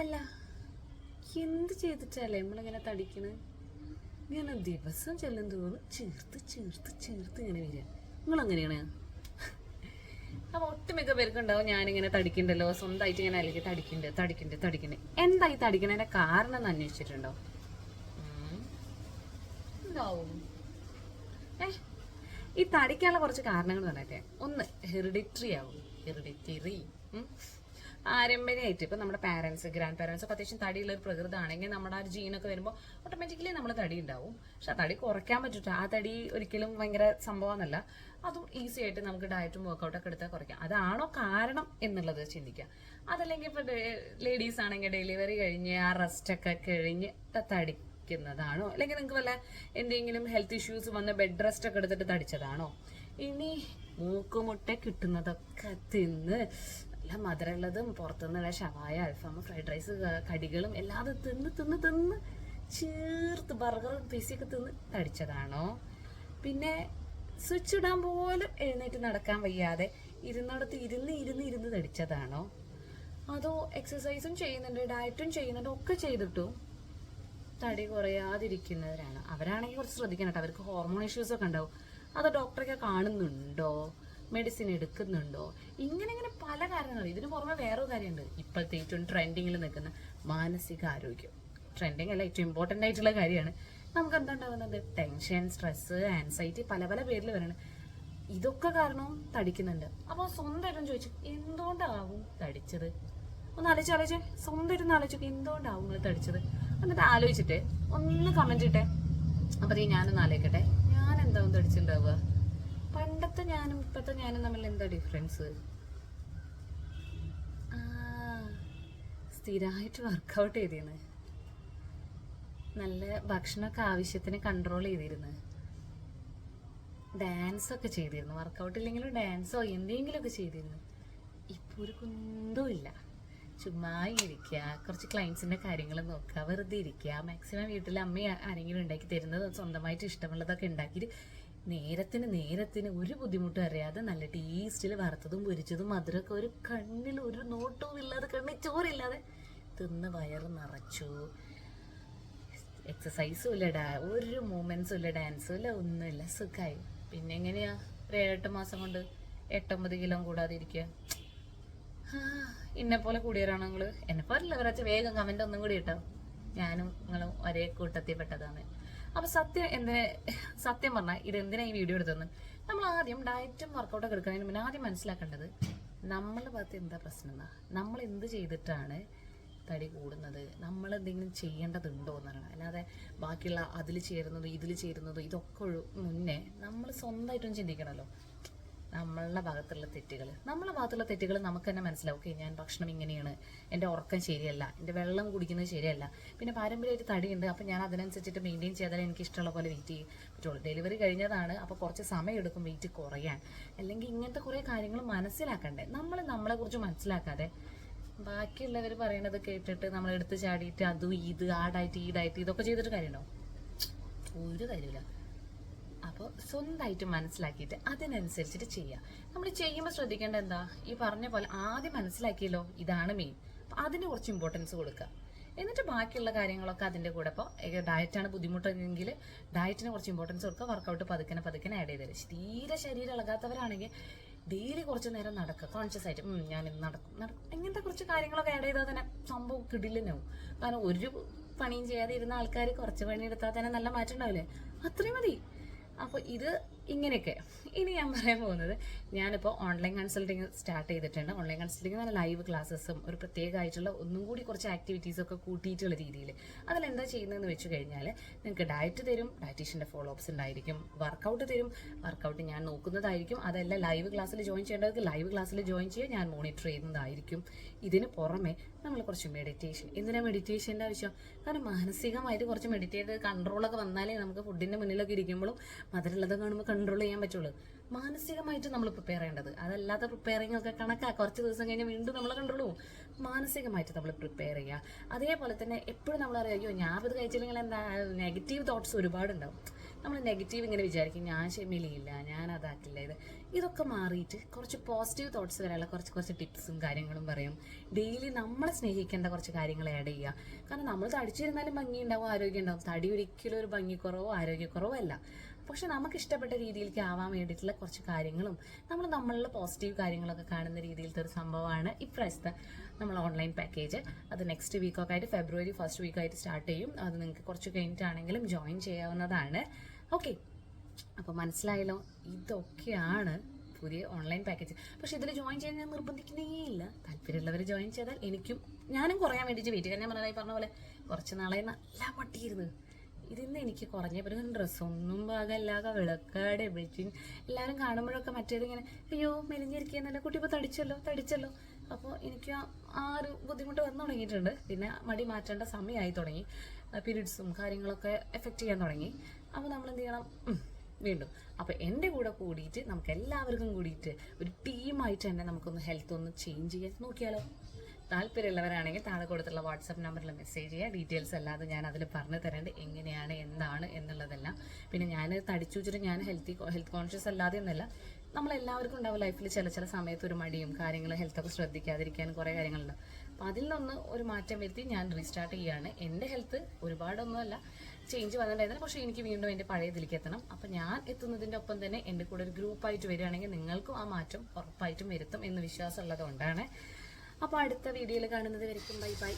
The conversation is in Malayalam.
അല്ല എന്ത് ചെയ്തിട്ടല്ലേ നമ്മളിങ്ങനെ തടിക്കണ്? ഇങ്ങനെ ദിവസം ചെല്ലും തോറും ചേർത്ത് ചേർത്ത് ചേർത്ത് ഇങ്ങനെ വരിക. നിങ്ങളങ്ങനെയാണ്? അപ്പൊ ഒട്ടുമിക്ക പേർക്കുണ്ടാവും ഞാനിങ്ങനെ തടിക്കണ്ടല്ലോ സ്വന്തമായിട്ട് ഇങ്ങനെ അല്ലെങ്കിൽ തടിക്കണ്ട് തടിക്കണ്ട് തടിക്കണ്ട്. എന്താ ഈ തടിക്കണതിന്റെ കാരണം എന്ന് അന്വേഷിച്ചിട്ടുണ്ടോ? ഏ ഈ തടിക്കാനുള്ള കുറച്ച് കാരണങ്ങൾ പറയട്ടെ. ഒന്ന് ഹെറിഡിറ്ററി ആവും. ഹെറിഡിറ്ററി. പാരമ്പര്യമായിട്ട് ഇപ്പം നമ്മുടെ പാരൻസ് ഗ്രാൻഡ് പാരൻസ് ഒക്കെ അത്യാവശ്യം തടിയുള്ള ഒരു പ്രകൃതമാണെങ്കിൽ നമ്മുടെ ആ ജീനൊക്കെ വരുമ്പോൾ ഓട്ടോമാറ്റിക്കലി നമ്മൾ തടി ഉണ്ടാവും. പക്ഷെ ആ തടി കുറയ്ക്കാൻ പറ്റില്ല ആ തടി ഒരിക്കലും ഭയങ്കര സംഭവമെന്നല്ല. അതും ഈസി ആയിട്ട് നമുക്ക് ഡയറ്റും വർക്കൗട്ടൊക്കെ എടുത്താൽ കുറയ്ക്കാം. അതാണോ കാരണം എന്നുള്ളത് ചിന്തിക്കാം അതല്ലെങ്കിൽ ഇപ്പം ലേഡീസ് ആണെങ്കിൽ ഡെലിവറി കഴിഞ്ഞ് ആ റെസ്റ്റൊക്കെ കഴിഞ്ഞ് തടി തടിക്കുന്നതാണോ? അല്ലെങ്കിൽ നിങ്ങൾക്ക് വല്ല എന്തെങ്കിലും ഹെൽത്ത് ഇഷ്യൂസ് വന്ന് ബെഡ് റെസ്റ്റ് ഒക്കെ എടുത്തിട്ട് തടിച്ചതാണോ? ഇനി മൂക്കുമുട്ട കിട്ടുന്നതൊക്കെ തിന്ന് നല്ല മധുരമുള്ളതും പുറത്തുനിന്നുള്ള ഷവായ അൽഫാം ഫ്രൈഡ് റൈസ് കടികളും എല്ലാം അത് തിന്ന് തിന്ന് തിന്ന് ചേർത്ത് ബർഗറും പിസിയൊക്കെ തിന്ന് തടിച്ചതാണോ? പിന്നെ സ്വിച്ച് ഇടാൻ പോലും എഴുന്നേറ്റ് നടക്കാൻ വയ്യാതെ ഇരുന്നിടത്ത് ഇരുന്ന് ഇരുന്ന് ഇരുന്ന് തടിച്ചതാണോ? അതോ എക്സസൈസും ചെയ്യുന്നുണ്ട് ഡയറ്റും ചെയ്യുന്നുണ്ട് ഒക്കെ ചെയ്തിട്ടും തടി കുറയാതിരിക്കുന്നവരാണ്. അവരാണെങ്കിൽ കുറച്ച് ശ്രദ്ധിക്കണം കേട്ടോ. അവർക്ക് ഹോർമോൺ ഇഷ്യൂസ് ഒക്കെ ഉണ്ടാവും. അത് ഡോക്ടറൊക്കെ കാണുന്നുണ്ടോ? മെഡിസിൻ എടുക്കുന്നുണ്ടോ? ഇങ്ങനെ ഇങ്ങനെ പല കാരണങ്ങൾ. ഇതിന് പുറമെ വേറെ കാര്യമുണ്ട്. ഇപ്പോഴത്തെ ഏറ്റവും ട്രെൻഡിങ്ങിൽ നിൽക്കുന്ന മാനസിക ആരോഗ്യം. ട്രെൻഡിങ് അല്ല ഏറ്റവും ഇമ്പോർട്ടന്റ് ആയിട്ടുള്ള കാര്യമാണ്. നമുക്ക് എന്താ ഉണ്ടാകുന്നത് ടെൻഷൻ സ്ട്രെസ് ആൻസൈറ്റി പല പല പേരിൽ വരണം. ഇതൊക്കെ കാരണവും തടിക്കുന്നുണ്ട്. അപ്പോൾ സ്വന്തമായിട്ടും ചോദിച്ചു എന്തുകൊണ്ടാവും തടിച്ചത്? ഒന്ന് ആലോചിച്ച് ആലോചിച്ച്. സ്വന്തമായിട്ടൊന്ന് ആലോചിച്ചു എന്തുകൊണ്ടാവും നിങ്ങൾ തടിച്ചത്? എന്നിട്ട് ആലോചിച്ചിട്ട് ഒന്ന് കമന്റ് ഇട്ടെ. അപ്പോൾ ഞാനൊന്ന് ആലോചിക്കട്ടെ. ഞാൻ എന്താവും തടിച്ചിട്ടുണ്ടാവുക? പണ്ടത്തെ ഞാനും ഇപ്പത്തെ ഞാനും തമ്മിൽ എന്താ ഡിഫറൻസ് സ്ഥിരമായിട്ട് വർക്കൗട്ട് ചെയ്തിരുന്നു നല്ല ഭക്ഷണമൊക്കെ ആവശ്യത്തിന് കൺട്രോൾ ചെയ്തിരുന്നു. ഡാൻസ് ഒക്കെ ചെയ്തിരുന്നു. വർക്കൗട്ട് ഇല്ലെങ്കിലും ഡാൻസോ എന്തെങ്കിലുമൊക്കെ ചെയ്തിരുന്നു. ഇപ്പോൾ ഒരു കുന്തവും ഇല്ല. ചുമ്മാ ഇരിക്കുക കുറച്ച് ക്ലയൻസിന്റെ കാര്യങ്ങൾ നോക്കുക വെറുതെ ഇരിക്കുക മാക്സിമം വീട്ടിൽ അമ്മ ആരെങ്കിലും ഉണ്ടാക്കി തരുന്നത് സ്വന്തമായിട്ട് ഇഷ്ടമുള്ളതൊക്കെ ഉണ്ടാക്കിയിട്ട് നേരത്തിന് നേരത്തിന് ഒരു ബുദ്ധിമുട്ടും അറിയാതെ നല്ല ടേസ്റ്റിൽ വറുത്തതും പൊരിച്ചതും മധുരമൊക്കെ ഒരു കണ്ണിൽ ഒരു നോട്ടവും ഇല്ലാതെ കണ്ണിൽ ചോറില്ലാതെ തിന്ന് വയറ് നിറച്ചു. എക്സസൈസും ഇല്ല ഡാ ഒരു മൂമെന്റ്സും ഇല്ല ഡാൻസും ഇല്ല ഒന്നുമില്ല സുഖമായി പിന്നെ എങ്ങനെയാ? ഒരു ഏഴെട്ട് മാസം കൊണ്ട് എട്ടൊമ്പത് കിലോ കൂടാതെ ഇരിക്കുക ഇന്നെ പോലെ കൂടിയവരാണ് നിങ്ങൾ? എന്നെ പോലല്ല വേഗം കമന്റ് ഒന്നും കൂടി ഇട്ടോ. ഞാനും നിങ്ങളും ഒരേ കൂട്ടത്തിൽ പെട്ടതാണ് അപ്പൊ സത്യം എന്തിനെ സത്യം പറഞ്ഞാൽ ഇത് എന്തിനാ ഈ വീഡിയോ എടുത്തു നമ്മൾ ആദ്യം ഡയറ്റും വർക്കൗട്ടൊക്കെ എടുക്കുന്നതിന് മുന്നേ ആദ്യം മനസ്സിലാക്കേണ്ടത് നമ്മളുടെ ഭാഗത്ത് എന്താ പ്രശ്നം എന്നാ? നമ്മൾ എന്ത് ചെയ്തിട്ടാണ് തടി കൂടുന്നത്? നമ്മൾ എന്തെങ്കിലും ചെയ്യേണ്ടതുണ്ടോ എന്നാണ്. അല്ലാതെ ബാക്കിയുള്ള അതിൽ ചേരുന്നതും ഇതിൽ ചേരുന്നതും ഇതൊക്കെ മുന്നേ നമ്മൾ സ്വന്തമായിട്ടൊന്നും ചിന്തിക്കണമല്ലോ നമ്മളുടെ ഭാഗത്തുള്ള തെറ്റുകൾ നമ്മളെ ഭാഗത്തുള്ള തെറ്റുകൾ നമുക്ക് തന്നെ മനസ്സിലാവും. ഓക്കെ ഞാൻ ഭക്ഷണം ഇങ്ങനെയാണ്. എന്റെ ഉറക്കം ശരിയല്ല. എന്റെ വെള്ളം കുടിക്കുന്നത് ശരിയല്ല. പിന്നെ പാരമ്പര്യമായിട്ട് തടിയുണ്ട്. അപ്പം ഞാൻ അതിനനുസരിച്ചിട്ട് മെയിന്റെയിൻ ചെയ്താലേ എനിക്ക് ഇഷ്ടമുള്ള പോലെ വെയിറ്റ് ചെയ്യും. പറ്റുള്ളൂ. ഡെലിവറി കഴിഞ്ഞതാണ്. അപ്പോൾ കുറച്ച് സമയം എടുക്കും വെയിറ്റ് കുറയാൻ. അല്ലെങ്കിൽ ഇങ്ങനത്തെ കുറേ കാര്യങ്ങൾ മനസ്സിലാക്കണ്ടേ? നമ്മൾ നമ്മളെക്കുറിച്ച് മനസ്സിലാക്കാതെ ബാക്കിയുള്ളവർ പറയണത് കേട്ടിട്ട് നമ്മൾ എടുത്ത് ചാടിയിട്ട് അതും ഇത് ആ ഡയറ്റ് ഈ ഡയറ്റ് ഇതൊക്കെ ചെയ്തിട്ട് കാര്യമുണ്ടോ? ഒരു കാര്യമില്ല അപ്പോൾ സ്വന്തമായിട്ട് മനസ്സിലാക്കിയിട്ട് അതിനനുസരിച്ചിട്ട് ചെയ്യുക നമ്മൾ ചെയ്യുമ്പോൾ ശ്രദ്ധിക്കേണ്ട എന്താ? ഈ പറഞ്ഞ പോലെ ആദ്യം മനസ്സിലാക്കിയല്ലോ ഇതാണ് മെയിൻ അപ്പം അതിന് കുറച്ച് ഇമ്പോർട്ടൻസ് കൊടുക്കുക എന്നിട്ട് ബാക്കിയുള്ള കാര്യങ്ങളൊക്കെ അതിന്റെ കൂടെ ഇപ്പോൾ ഡയറ്റാണ് ബുദ്ധിമുട്ടെങ്കിൽ ഡയറ്റിന് കുറച്ച് ഇമ്പോർട്ടൻസ് കൊടുക്കുക വർക്കൗട്ട് പതുക്കനെ പതുക്കനെ ആഡ് ചെയ്ത് തരും. തീരെ ശരീരം ഇളകാത്തവരാണെങ്കിൽ ഡെയിലി കുറച്ച് നേരം നടക്കുക കോൺഷ്യസ് ആയിട്ട് ഞാൻ നടക്കും നടക്കും ഇങ്ങനത്തെ കുറച്ച് കാര്യങ്ങളൊക്കെ ആഡ് ചെയ്താൽ തന്നെ സംഭവം കിടിലനാവും. കാരണം ഒരു പണിയും ചെയ്യാതെ ഇരുന്ന ആൾക്കാർ കുറച്ച് പണി എടുത്താൽ തന്നെ നല്ല മാറ്റം ഉണ്ടാവില്ലേ? അത്രയും മതി. അപ്പോൾ ഇത് ഇങ്ങനെയൊക്കെ. ഇനി ഞാൻ പറയാൻ പോകുന്നത് ഞാനിപ്പോൾ ഓൺലൈൻ കൺസൾട്ടിങ് സ്റ്റാർട്ട് ചെയ്തിട്ടുണ്ട്. ഓൺലൈൻ കൺസൾട്ടിങ് നല്ല ലൈവ് ക്ലാസ്സസും ഒരു പ്രത്യേകമായിട്ടുള്ള ഒന്നും കൂടി കുറച്ച് ആക്ടിവിറ്റീസ് ഒക്കെ കൂട്ടിയിട്ടുള്ള രീതിയിൽ അതിലെന്താ ചെയ്യുന്നതെന്ന് വെച്ച് കഴിഞ്ഞാൽ നിങ്ങൾക്ക് ഡയറ്റ് തരും ഡയറ്റീഷ്യന്റെ ഫോളോ അപ്സ് ഉണ്ടായിരിക്കും വർക്കൗട്ട് തരും. വർക്കൗട്ട് ഞാൻ നോക്കുന്നതായിരിക്കും. അതല്ല ലൈവ് ക്ലാസ്സിൽ ജോയിൻ ചെയ്യേണ്ടവർക്ക് ലൈവ് ക്ലാസ്സിൽ ജോയിൻ ചെയ്യുക ഞാൻ മോണിറ്റർ ചെയ്യുന്നതായിരിക്കും. ഇതിന് പുറമെ നമ്മൾ കുറച്ച് മെഡിറ്റേഷൻ എന്തിനാണ് മെഡിറ്റേഷന്റെ ആവശ്യം? കാരണം മാനസികമായിട്ട് കുറച്ച് മെഡിറ്റേറ്റ് കൺട്രോളൊക്കെ വന്നാലേ നമുക്ക് ഫുഡിന്റെ മുന്നിലൊക്കെ ഇരിക്കുമ്പോഴും മധുരമുള്ളത് കാണുമ്പോൾ കൺട്രോൾ ചെയ്യാൻ പറ്റുള്ളൂ. മാനസികമായിട്ട് നമ്മൾ പ്രിപ്പയർ ചെയ്യേണ്ടത്. അതല്ലാത്ത പ്രിപ്പയറിംഗ് ഒക്കെ കണക്കാ. കുറച്ച് ദിവസം കഴിഞ്ഞ് വീണ്ടും നമ്മൾ കൺട്രോൾ പോകും മാനസികമായിട്ട് നമ്മൾ പ്രിപ്പയർ ചെയ്യുക അതേപോലെ തന്നെ എപ്പോഴും നമ്മൾ അറിയാം അയ്യോ ഞാൻ ഇത് കഴിച്ചില്ലെങ്കിൽ എന്താ? നെഗറ്റീവ് തോട്ട്സ് ഒരുപാടുണ്ടാവും. നമ്മൾ നെഗറ്റീവ് ഇങ്ങനെ വിചാരിക്കും ഞാൻ ക്ഷമയിലില്ല ഞാൻ അതാക്കില്ല ഇത്. ഇതൊക്കെ മാറിയിട്ട് കുറച്ച് പോസിറ്റീവ് തോട്ട്സ് വരാനുള്ള കുറച്ച് കുറച്ച് ടിപ്സും കാര്യങ്ങളും പറയും. ഡെയിലി നമ്മളെ സ്നേഹിക്കേണ്ട കുറച്ച് കാര്യങ്ങൾ ആഡ് ചെയ്യുക കാരണം നമ്മൾ തടിച്ചിരുന്നാലും ഭംഗി ഉണ്ടാവും ആരോഗ്യം ഉണ്ടാവും തടി ഒരിക്കലും ഒരു ഭംഗിക്കുറവോ ആരോഗ്യക്കുറവോ അല്ല. പക്ഷെ നമുക്ക് ഇഷ്ടപ്പെട്ട രീതിയിലേക്ക് ആവാൻ വേണ്ടിയിട്ടുള്ള കുറച്ച് കാര്യങ്ങളും നമ്മൾ നമ്മളിലെ പോസിറ്റീവ് കാര്യങ്ങളൊക്കെ കാണുന്ന രീതിയിലത്തെ ഒരു സംഭവമാണ് ഇപ്രാവശ്യത്തെ നമ്മൾ ഓൺലൈൻ പാക്കേജ് അത് നെക്സ്റ്റ് വീക്കൊക്കെ ആയിട്ട് ഫെബ്രുവരി ഫസ്റ്റ് വീക്കായിട്ട് സ്റ്റാർട്ട് ചെയ്യും. അത് നിങ്ങൾക്ക് കുറച്ച് കഴിഞ്ഞിട്ടാണെങ്കിലും ജോയിൻ ചെയ്യാവുന്നതാണ്. ഓക്കെ അപ്പോൾ മനസ്സിലായല്ലോ ഇതൊക്കെയാണ് പുതിയ ഓൺലൈൻ പാക്കേജ് പക്ഷെ ഇതിൽ ജോയിൻ ചെയ്യാൻ ഞാൻ നിർബന്ധിക്കുന്നേ ഇല്ല. താല്പര്യമുള്ളവർ ജോയിൻ ചെയ്താൽ എനിക്കും ഞാനും കുറയാൻ വേണ്ടിയിട്ട് വെയിറ്റ് കാരണം ഞാൻ പറഞ്ഞാൽ പറഞ്ഞ പോലെ കുറച്ച് നാളെ നല്ല പട്ടിയിരുന്നു ഇതിന്ന് എനിക്ക് കുറഞ്ഞ പിന്നെ ഡ്രസ്സൊന്നും പാകല്ലാതെ വിളക്കാട് എവിടെയും എല്ലാവരും കാണുമ്പോഴൊക്കെ മറ്റേത് ഇങ്ങനെ അയ്യോ മെലിഞ്ഞിരിക്കുന്നല്ലോ കുട്ടി ഇപ്പോൾ തടിച്ചല്ലോ തടിച്ചല്ലോ. അപ്പോൾ എനിക്ക് ആ ഒരു ബുദ്ധിമുട്ട് വന്നു തുടങ്ങിയിട്ടുണ്ട്. പിന്നെ മടി മാറ്റേണ്ട സമയമായി തുടങ്ങി. പീരീഡ്സും കാര്യങ്ങളൊക്കെ എഫക്റ്റ് ചെയ്യാൻ തുടങ്ങി. അപ്പോൾ നമ്മൾ എന്ത് ചെയ്യണം വീണ്ടും. അപ്പോൾ എന്റെ കൂടെ കൂടിയിട്ട് നമുക്ക് എല്ലാവർക്കും കൂടിയിട്ട് ഒരു ടീമായിട്ട് തന്നെ നമുക്കൊന്ന് ഹെൽത്ത് ഒന്ന് ചേഞ്ച് ചെയ്യാൻ നോക്കിയാലോ? താല്പര്യമുള്ളവരാണെങ്കിൽ താഴെ കൊടുത്തുള്ള വാട്സപ്പ് നമ്പറിൽ മെസ്സേജ് ചെയ്യുക. ഡീറ്റെയിൽസ് അല്ലാതെ ഞാൻ അതിൽ പറഞ്ഞു തരേണ്ടത് എങ്ങനെയാണ് എന്താണ് എന്നുള്ളതെല്ലാം. പിന്നെ ഞാൻ തടിച്ചു വെച്ചിട്ട് ഞാൻ ഹെൽത്തി ഹെൽത്ത് കോൺഷ്യസ് അല്ലാതെ എന്നല്ല നമ്മളെല്ലാവർക്കും ഉണ്ടാവും ലൈഫിൽ ചില ചില സമയത്ത് ഒരു മടിയും കാര്യങ്ങൾ ഹെൽത്തൊക്കെ ശ്രദ്ധിക്കാതിരിക്കാനും കുറേ കാര്യങ്ങളുണ്ട്. അപ്പം അതിൽ നിന്ന് ഒരു മാറ്റം വരുത്തി ഞാൻ റീസ്റ്റാർട്ട് ചെയ്യുകയാണ്. എന്റെ ഹെൽത്ത് ഒരുപാടൊന്നുമല്ല. ചേഞ്ച് വന്നിട്ടുണ്ടായിരുന്നു പക്ഷേ എനിക്ക് വീണ്ടും എന്റെ പഴയ ഇതിലേക്ക് എത്തണം. അപ്പം ഞാൻ എത്തുന്നതിന്റെ ഒപ്പം തന്നെ എന്റെ കൂടെ ഒരു ഗ്രൂപ്പായിട്ട് വരികയാണെങ്കിൽ നിങ്ങൾക്കും ആ മാറ്റം ഉറപ്പായിട്ടും വരുത്തും എന്ന് വിശ്വാസമുള്ളത് കൊണ്ടാണ് അപ്പോൾ അടുത്ത വീഡിയോയിൽ കാണുന്നത് വരയ്ക്കും. Bye bye.